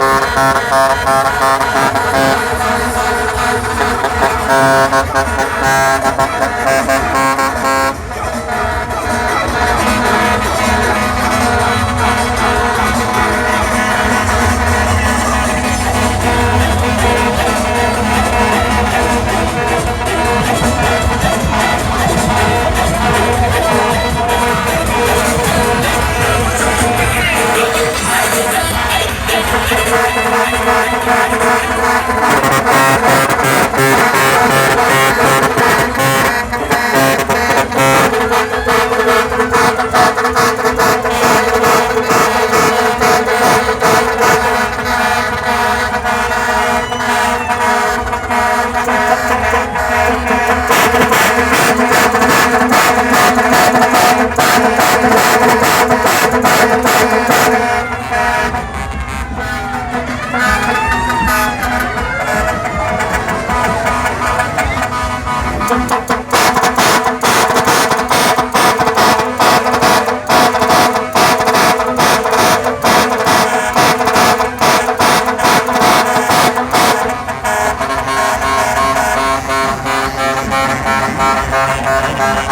Thank you.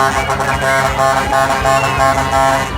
Bye.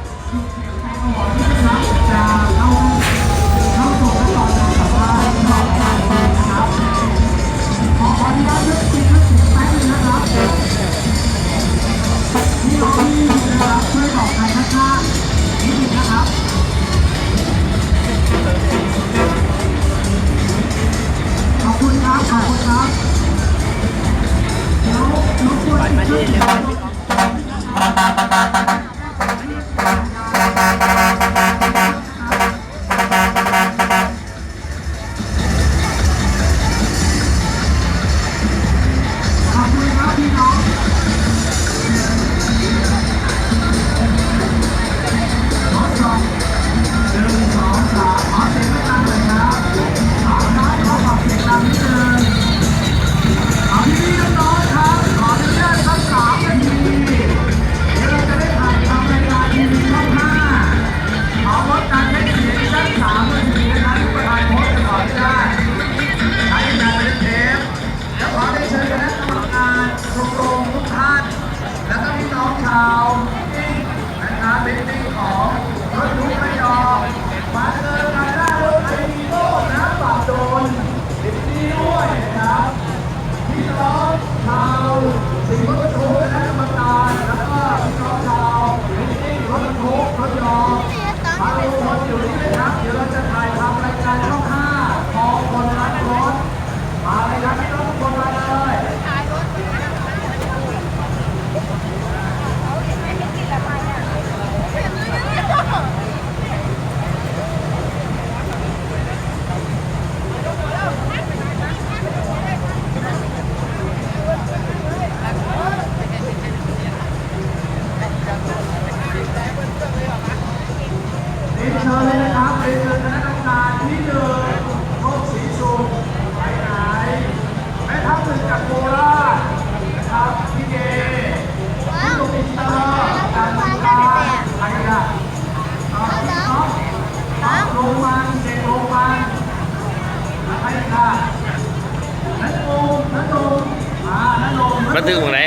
บันทึกของไหน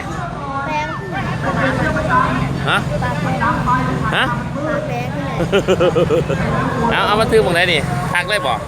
ฮะฮะเอาเอาบันทึกของไหนนี่ทักเลยบอก